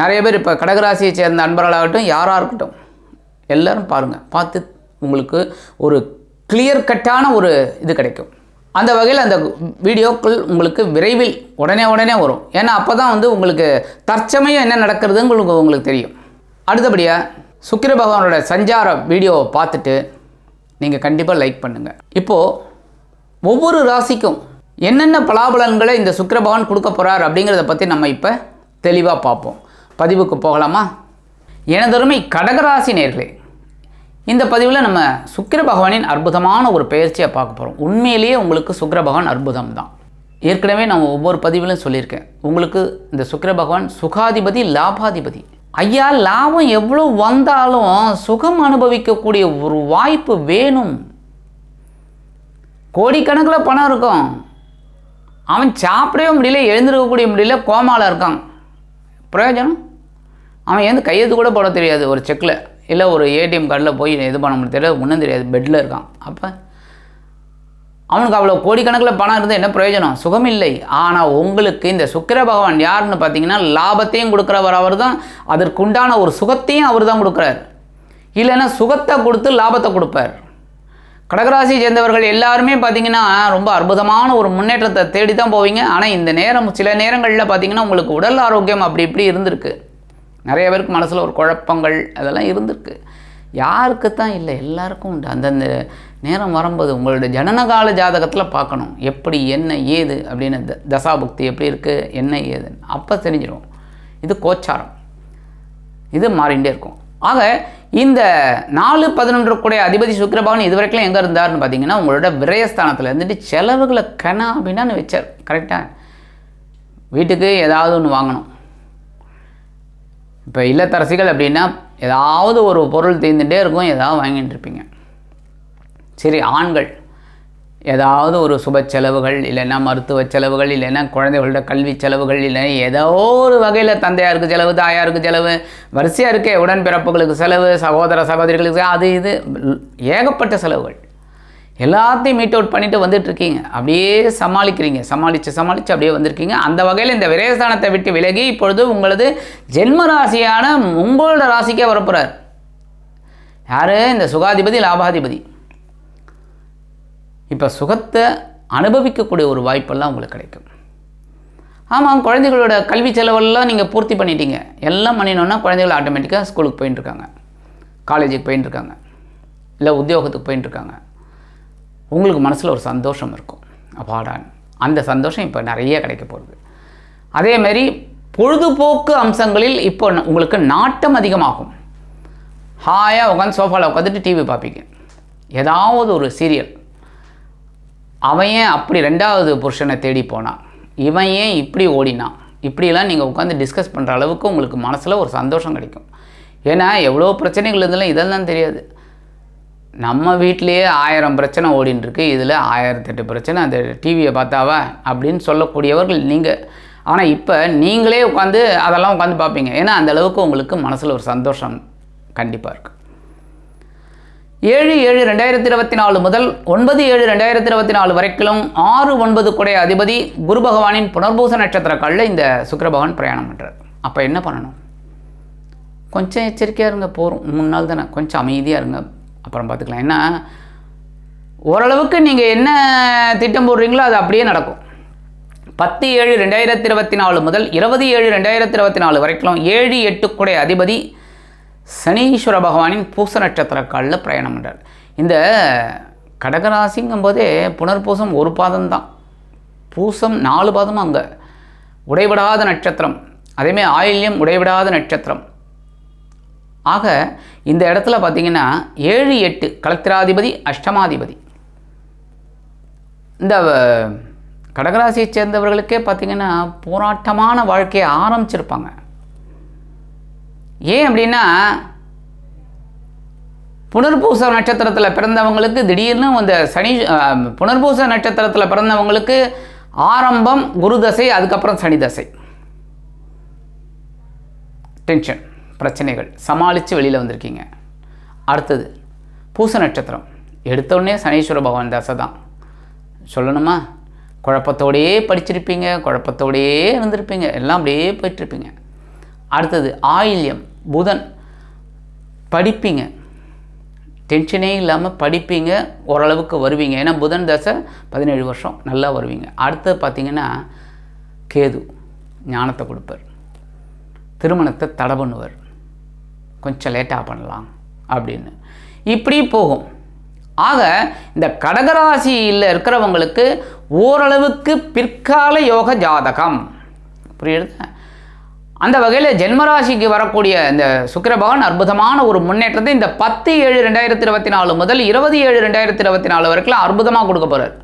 நிறைய பேர் இப்போ கடகராசியை சேர்ந்த அன்பர்களாகட்டும் யாராக இருக்கட்டும் எல்லோரும் பாருங்கள் பார்த்து உங்களுக்கு ஒரு கிளியர் கட்டான ஒரு இது கிடைக்கும். அந்த வகையில் அந்த வீடியோக்கள் உங்களுக்கு விரைவில் உடனே உடனே வரும். ஏன்னா அப்போ தான் வந்து உங்களுக்கு தற்சமயம் என்ன நடக்கிறதுன்னு உங்களுக்கு உங்களுக்கு தெரியும். அடுத்தபடியாக சுக்கிர பகவானோட சஞ்சார வீடியோவை பார்த்துட்டு நீங்கள் கண்டிப்பாக லைக் பண்ணுங்கள் இப்போது ஒவ்வொரு ராசிக்கும் என்னென்ன பலாபலன்களை இந்த சுக்கிர பகவான் கொடுக்க போகிறார் அப்படிங்கிறத பற்றி நம்ம இப்போ தெளிவாக பார்ப்போம். பதிவுக்கு போகலாமா? எனதருமை கடகராசி நேர்களே இந்த பதிவில் நம்ம சுக்கிர பகவானின் அற்புதமான ஒரு பயிற்சியை பார்க்க போகிறோம் உண்மையிலேயே உங்களுக்கு சுக்கிர பகவான் அற்புதம் தான். ஏற்கனவே நான் ஒவ்வொரு பதிவிலும் சொல்லியிருக்கேன். உங்களுக்கு இந்த சுக்கிர பகவான் சுகாதிபதி லாபாதிபதி. ஐயா லாபம் எவ்வளோ வந்தாலும் சுகம் அனுபவிக்கக்கூடிய ஒரு வாய்ப்பு வேணும். கோடிக்கணக்கில் பணம் இருக்கும். அவன் சாப்பிடவே முடியல எழுந்திருக்கக்கூடிய முடியல கோமாவில் இருக்கான். பிரயோஜனம்? அவன் வந்து கையெழுத்து கூட போட தெரியாது ஒரு செக்கில் இல்லை ஒரு ஏடிஎம் கார்டில் போய் இது பண்ண முடியும் தெரியாது ஒன்றும் தெரியாது பெட்டில் இருக்கான். அப்போ அவனுக்கு அவ்வளோ கோடிக்கணக்கில் பணம் இருந்தால் என்ன பிரயோஜனம்? சுகம் இல்லை ஆனால் உங்களுக்கு இந்த சுக்கிர பகவான் யாருன்னு பார்த்தீங்கன்னா லாபத்தையும் கொடுக்குறவர் அவர் தான் அதற்குண்டான ஒரு சுகத்தையும் அவர் தான் கொடுக்குறார். இல்லைன்னா சுகத்தை கொடுத்து லாபத்தை கொடுப்பார். கடகராசி சேர்ந்தவர்கள் எல்லாருமே பார்த்தீங்கன்னா ரொம்ப அற்புதமான ஒரு முன்னேற்றத்தை தேடி தான் போவீங்க. ஆனால் இந்த நேரம் சில நேரங்களில் பார்த்தீங்கன்னா உங்களுக்கு உடல் ஆரோக்கியம் அப்படி இப்படி இருந்திருக்கு. நிறைய பேருக்கு மனசில் ஒரு குழப்பங்கள் அதெல்லாம் இருந்திருக்கு. யாருக்கு தான் இல்லை எல்லாருக்கும் உண்டு. அந்தந்த நேரம் வரும்போது உங்களோட ஜனனகால ஜாதகத்தில் பார்க்கணும். எப்படி என்ன ஏது அப்படின்னு த தசாபுக்தி எப்படி இருக்குது என்ன ஏதுன்னு. அப்போ தெரிஞ்சிடும். இது கோச்சாரம். இது மாறிண்டே இருக்கும். ஆக இந்த நாலு பதினொன்று கூடிய அதிபதி சுக்கிரபவன் இது வரைக்கும் எங்கே இருந்தார்னு பார்த்தீங்கன்னா உங்களோட விரயஸ்தானத்தில் இருந்துட்டு செலவுகளை கணா அப்படின்னு வச்சார் கரெக்டாக வீட்டுக்கு ஏதாவது ஒன்று வாங்கணும். இப்போ இல்லத்தரசிகள் அப்படின்னா ஏதாவது ஒரு பொருள் தீர்ந்துகிட்டே இருக்கும் ஏதாவது வாங்கிட்டு இருப்பீங்க. சரி ஆண்கள் ஏதாவது ஒரு சுப செலவுகள் இல்லைன்னா மருத்துவ செலவுகள் இல்லைன்னா குழந்தைகளோட கல்வி செலவுகள் இல்லை ஏதோ ஒரு வகையில் தந்தையாருக்கு செலவு தாயாருக்கு செலவு வரிசையாக இருக்கே உடன்பிறப்புகளுக்கு செலவு சகோதர சகோதரிகளுக்கு அது இது ஏகப்பட்ட செலவுகள். எல்லாத்தையும் மீட் அவுட் பண்ணிட்டு வந்துட்டுருக்கீங்க. அப்படியே சமாளிக்கிறீங்க. சமாளித்து சமாளித்து அப்படியே வந்திருக்கீங்க. அந்த வகையில் இந்த விரயஸ்தானத்தை விட்டு விலகி இப்பொழுது உங்களது ஜென்ம ராசியான உங்களோட ராசிக்கே வரப்போகிறார் யார்? இந்த சுகாதிபதி லாபாதிபதி. இப்போ சுகத்தை அனுபவிக்கக்கூடிய ஒரு வாய்ப்பெல்லாம் உங்களுக்கு கிடைக்கும். ஆமாம் குழந்தைகளோட கல்வி செலவெல்லாம் நீங்கள் பூர்த்தி பண்ணிட்டீங்க. எல்லாம் பண்ணினோன்னா குழந்தைகள் ஆட்டோமேட்டிக்காக ஸ்கூலுக்கு போயின்னு இருக்காங்க காலேஜுக்கு போயின்னு இருக்காங்க இல்லை உத்தியோகத்துக்கு போயின்னு இருக்காங்க உங்களுக்கு மனசில் ஒரு சந்தோஷம் இருக்கும். அப்பாடான் அந்த சந்தோஷம் இப்போ நிறைய கிடைக்க போகுது. அதேமாரி பொழுதுபோக்கு அம்சங்களில் இப்போ உங்களுக்கு நாட்டம் அதிகமாகும். ஹாயாக உட்காந்து சோஃபாவில் உட்காந்துட்டு டிவி பார்ப்பீங்க. ஏதாவது ஒரு சீரியல் அவன் ஏன் அப்படி ரெண்டாவது புருஷனை தேடி போனான்? இவன் ஏன் இப்படி ஓடினான்? இப்படியெல்லாம் நீங்கள் உட்காந்து டிஸ்கஸ் பண்ணுற அளவுக்கு உங்களுக்கு மனசில் ஒரு சந்தோஷம் கிடைக்கும். ஏன்னா எவ்வளோ பிரச்சனைகள் இருந்தாலும் இதெல்லாம் தெரியாது. நம்ம வீட்டிலையே ஆயிரம் பிரச்சனை ஓடின்ட்டுருக்கு இதில் ஆயிரத்தெட்டு பிரச்சனை அந்த டிவியை பார்த்தாவா? அப்படின்னு சொல்லக்கூடியவர்கள் நீங்கள் ஆனால் இப்போ நீங்களே உட்காந்து அதெல்லாம் உட்காந்து பார்ப்பீங்க. ஏன்னா அந்த அளவுக்கு உங்களுக்கு மனசில் ஒரு சந்தோஷம் கண்டிப்பாக இருக்குது ஏழு ஏழு ரெண்டாயிரத்தி இருபத்தி நாலு முதல் ஒன்பது ஏழு ரெண்டாயிரத்தி இருபத்தி நாலு வரைக்கும் ஆறு ஒன்பது குடைய அதிபதி குரு பகவானின் புனர்பூச நட்சத்திர காலில் இந்த சுக்கிர பகவான் பிரயாணம் பண்ணுறார் அப்போ என்ன பண்ணணும்? கொஞ்சம் எச்சரிக்கையாக இருங்க போகிறோம் மூணு நாள் தானே. கொஞ்சம் அமைதியாக இருங்க. அப்புறம் பார்த்துக்கலாம். ஏன்னா ஓரளவுக்கு நீங்கள் என்ன திட்டம் போடுறீங்களோ அது அப்படியே நடக்கும். பத்து ஏழு ரெண்டாயிரத்தி இருபத்தி நாலு முதல் இருபது ஏழு ரெண்டாயிரத்தி இருபத்தி நாலு வரைக்கும் ஏழு எட்டுக்குடைய அதிபதி சனீஸ்வர பகவானின் பூச நட்சத்திர காலில் பிரயாணம் பண்ணுறார் இந்த கடகராசிங்கும் போதே புனர்பூசம் ஒரு பாதம் தான். பூசம் நாலு பாதமும் அங்கே. உடைபடாத நட்சத்திரம். அதேமாதிரி ஆயில்யம் உடைவிடாத நட்சத்திரம். ஆக இந்த இடத்துல பார்த்தீங்கன்னா ஏழு எட்டு கலத்திராதிபதி அஷ்டமாதிபதி. இந்த கடகராசியை சேர்ந்தவர்களுக்கே பார்த்தீங்கன்னா போராட்டமான வாழ்க்கையை ஆரம்பிச்சிருப்பாங்க. ஏன் அப்படின்னா புனர்பூச நட்சத்திரத்தில் பிறந்தவங்களுக்கு திடீர்னு அந்த சனி புனர்பூச நட்சத்திரத்தில் பிறந்தவங்களுக்கு ஆரம்பம் குரு தசை அதுக்கப்புறம் சனி தசை. டென்ஷன் பிரச்சனைகள். சமாளித்து வெளியில் வந்திருக்கீங்க. அடுத்தது பூச நட்சத்திரம். எடுத்தோடனே சனீஸ்வர பகவான் தசை தான். சொல்லணுமா? குழப்பத்தோடையே படிச்சிருப்பீங்க குழப்பத்தோடையே இருந்திருப்பீங்க எல்லாம் அப்படியே போயிட்டுருப்பீங்க. அடுத்தது ஆயில்யம் புதன். படிப்பீங்க. டென்ஷனே இல்லாமல் படிப்பீங்க ஓரளவுக்கு வருவீங்க. ஏன்னா புதன் தசை பதினேழு வருஷம் நல்லா வருவீங்க. அடுத்தது பார்த்தீங்கன்னா கேது ஞானத்தை கொடுப்பார். திருமணத்தை தடை பண்ணுவார். கொஞ்சம் லேட்டாக பண்ணலாம் அப்படின்னு. இப்படி போகும். ஆக இந்த கடகராசியில் இருக்கிறவங்களுக்கு ஓரளவுக்கு பிற்கால யோக ஜாதகம். புரியுது? அந்த வகையில் ஜென்மராசிக்கு வரக்கூடிய இந்த சுக்கிர பகவான் அற்புதமான ஒரு முன்னேற்றத்தை இந்த பத்து ஏழு ரெண்டாயிரத்தி இருபத்தி நாலு முதல் இருபது ஏழு ரெண்டாயிரத்தி இருபத்தி நாலு வரைக்கும் அற்புதமாக கொடுக்க போகிறார்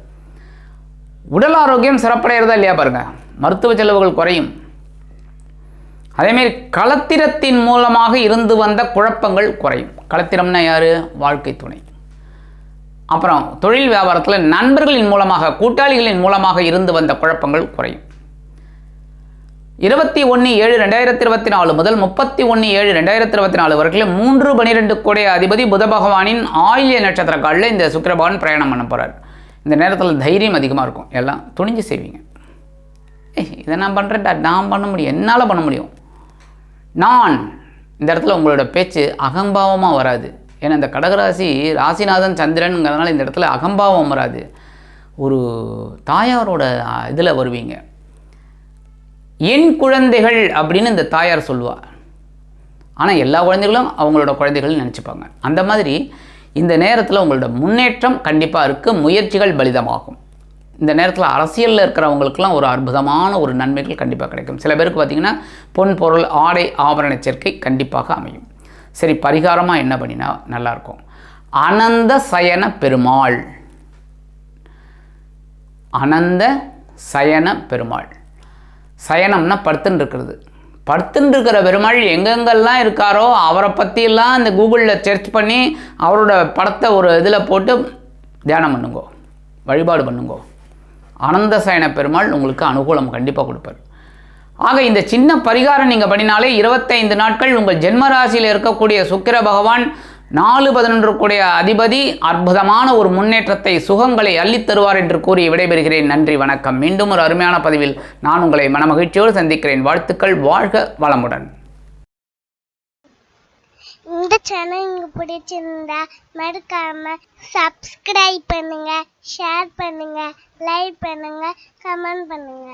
உடல் ஆரோக்கியம் சிறப்படைகிறதா இல்லையா பாருங்கள் மருத்துவ செலவுகள் குறையும். அதேமாரி களத்திரத்தின் மூலமாக இருந்து வந்த குழப்பங்கள் குறையும். களத்திரம்னா யார்? வாழ்க்கை துணை. அப்புறம் தொழில் வியாபாரத்தில் நண்பர்களின் மூலமாக கூட்டாளிகளின் மூலமாக இருந்து வந்த குழப்பங்கள் குறையும். இருபத்தி ஒன்று ஏழு ரெண்டாயிரத்தி இருபத்தி நாலு முதல் முப்பத்தி ஒன்று ஏழு ரெண்டாயிரத்தி இருபத்தி நாலு வரைக்கும் மூன்று பனிரெண்டு கோடைய அதிபதி புத பகவானின் ஆயில்ய நட்சத்திர காலில் இந்த சுக்கிரபகவான் பிரயாணம் பண்ண போகிறார் இந்த நேரத்தில் தைரியம் அதிகமாக இருக்கும். எல்லாம் துணிஞ்சு செய்வீங்க. ஏய் இதை நான் பண்ணுறேன்டா நான் பண்ண முடியும். என்னால் பண்ண முடியும்? நான் இந்த இடத்துல உங்களோட பேச்சு அகம்பாவமாக வராது. ஏன்னா இந்த கடகராசி ராசிநாதன் சந்திரனுங்கிறதுனால இந்த இடத்துல அகம்பாவம் வராது. ஒரு தாயாரோட இதில் வருவீங்க. என் குழந்தைகள் அப்படின்னு இந்த தாயார் சொல்லுவாள் ஆனால் எல்லா குழந்தைகளும் அவங்களோட குழந்தைகள் நினச்சிப்பாங்க. அந்த மாதிரி இந்த நேரத்தில் உங்களோட முன்னேற்றம் கண்டிப்பாக இருக்குது முயற்சிகள் பலிதமாகும். இந்த நேரத்தில் அரசியலில் இருக்கிறவங்களுக்கெல்லாம் ஒரு அற்புதமான ஒரு நன்மைகள் கண்டிப்பாக கிடைக்கும். சில பேருக்கு பார்த்திங்கன்னா பொன் பொருள் ஆடை ஆபரண சேர்க்கை கண்டிப்பாக அமையும். சரி பரிகாரமாக என்ன பண்ணினா நல்லாயிருக்கும் அனந்த சயன பெருமாள். அனந்த சயன பெருமாள். சயனம்னா படுத்துன்னு இருக்கிறது. படுத்துன்னு இருக்கிற பெருமாள் எங்கெங்கெல்லாம் இருக்காரோ அவரை பற்றியெல்லாம் இந்த கூகுளில் சர்ச் பண்ணி அவரோட படத்தை ஒரு இதில் போட்டு தியானம் பண்ணுங்கோ. வழிபாடு பண்ணுங்கோ. ஆனந்த சயன பெருமாள் உங்களுக்கு அனுகூலம் கண்டிப்பாக கொடுப்பார். ஆக இந்த சின்ன பரிகாரம் நீங்கள் பண்ணினாலே இருபத்தைந்து நாட்கள் உங்கள் ஜென்மராசியில் இருக்கக்கூடிய சுக்கிர பகவான் நாலு பதினொன்று கூடிய அதிபதி அற்புதமான ஒரு முன்னேற்றத்தை சுகங்களை அள்ளித் தருவார் என்று கூறி விடைபெறுகிறேன். நன்றி வணக்கம். மீண்டும் ஒரு அருமையான பதிவில் நான் உங்களை மனமகிழ்ச்சியோடு சந்திக்கிறேன். வாழ்த்துக்கள் வாழ்க வளமுடன். இந்த சேனல் உங்களுக்கு பிடிச்சிருந்தா மறக்காம சப்ஸ்கிரைப் பண்ணுங்க ஷேர் பண்ணுங்க. லைக் பண்ணுங்க கமெண்ட் பண்ணுங்க.